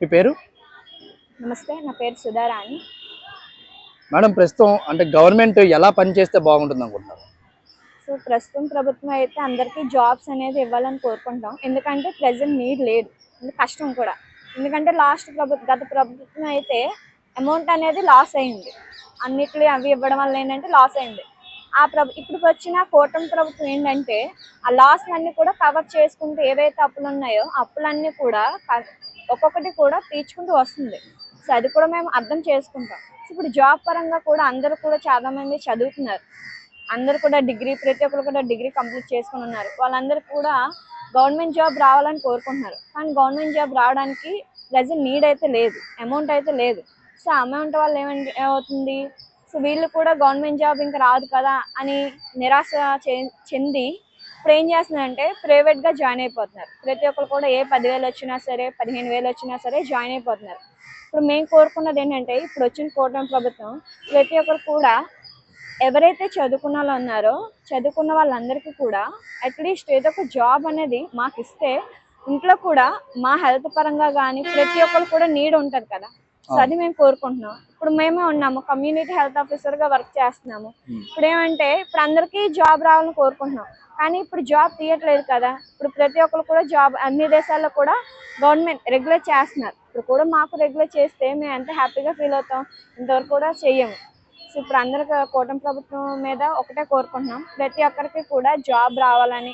మీ పేరు? నమస్తే నా పేరు సుధారాణి. మేడం ప్రస్తుతం అంటే గవర్నమెంట్ ఎలా పనిచేస్తే బాగుంటుంది అనుకుంటున్నారు? సో ప్రస్తుతం ప్రభుత్వం అయితే అందరికీ జాబ్స్ అనేది ఇవ్వాలని కోరుకుంటాం ఎందుకంటే ప్రజెంట్ నీడ్ లేదు. కష్టం కూడా. ఎందుకంటే లాస్ట్ ప్రభుత్వం గత ప్రభుత్వం అయితే అమౌంట్ అనేది లాస్ అయింది. అన్నిట్లో అవి ఇవ్వడం వల్ల ఏంటంటే లాస్ అయింది. ఆ ప్రభు ఇప్పుడు వచ్చిన కూటమి ప్రభుత్వం ఏంటంటే ఆ లాస్ అన్ని కూడా కవర్ చేసుకుంటూ ఏవైతే అప్పులు ఉన్నాయో అప్పులన్నీ కూడా ఒక్కొక్కటి కూడా తీర్చుకుంటూ వస్తుంది. సో అది కూడా మేము అర్థం చేసుకుంటాం. సో ఇప్పుడు జాబ్ పరంగా కూడా అందరూ కూడా చాలా మంది చదువుతున్నారు. అందరూ కూడా డిగ్రీ ప్రతి ఒక్కరు కూడా డిగ్రీ కంప్లీట్ చేసుకుని ఉన్నారు. వాళ్ళందరూ కూడా గవర్నమెంట్ జాబ్ రావాలని కోరుకుంటున్నారు. కానీ గవర్నమెంట్ జాబ్ రావడానికి ప్రజెంట్ నీడ్ అయితే లేదు. అమౌంట్ అయితే లేదు. సో అమౌంట్ వల్ల ఏమంటే ఏమవుతుంది? సో వీళ్ళు కూడా గవర్నమెంట్ జాబ్ ఇంకా రాదు కదా అని నిరాశ చె- చెంది ఇప్పుడు ఏం చేస్తున్నారంటే ప్రైవేట్గా జాయిన్ అయిపోతున్నారు. ప్రతి ఒక్కరు కూడా ఏ పదివేలు వచ్చినా సరే పదిహేను వేలు వచ్చినా సరే జాయిన్ అయిపోతున్నారు. ఇప్పుడు మేము కోరుకున్నది ఏంటంటే ఇప్పుడు వచ్చిన కూటమి ప్రభుత్వం ప్రతి ఒక్కరు కూడా ఎవరైతే చదువుకున్న వాళ్ళు ఉన్నారో చదువుకున్న వాళ్ళందరికీ కూడా అట్లీస్ట్ ఏదో ఒక జాబ్ అనేది మాకు ఇస్తే ఇంట్లో కూడా మా హెల్త్ పరంగా కానీ ప్రతి ఒక్కరు కూడా నీడ్ ఉంటుంది కదా. సో అది మేము కోరుకుంటున్నాం. ఇప్పుడు మేమే ఉన్నాము కమ్యూనిటీ హెల్త్ ఆఫీసర్గా వర్క్ చేస్తున్నాము. Hmm. ఇప్పుడు ఏమంటే ఇప్పుడు అందరికీ జాబ్ రావాలని కోరుకుంటున్నాం. కానీ ఇప్పుడు జాబ్ తీయట్లేదు కదా. ఇప్పుడు ప్రతి ఒక్కరు కూడా జాబ్ అన్ని దేశాల్లో కూడా గవర్నమెంట్ రెగ్యులేట్ చేస్తున్నారు. ఇప్పుడు కూడా మాకు రెగ్యులేట్ చేస్తే మేము ఎంత హ్యాపీగా ఫీల్ అవుతాం ఇంతవరకు కూడా చెయ్యము. సో ఇప్పుడు అందరికి కూటమి ప్రభుత్వం మీద ఒకటే కోరుకుంటున్నాం. ప్రతి ఒక్కరికి కూడా జాబ్ రావాలని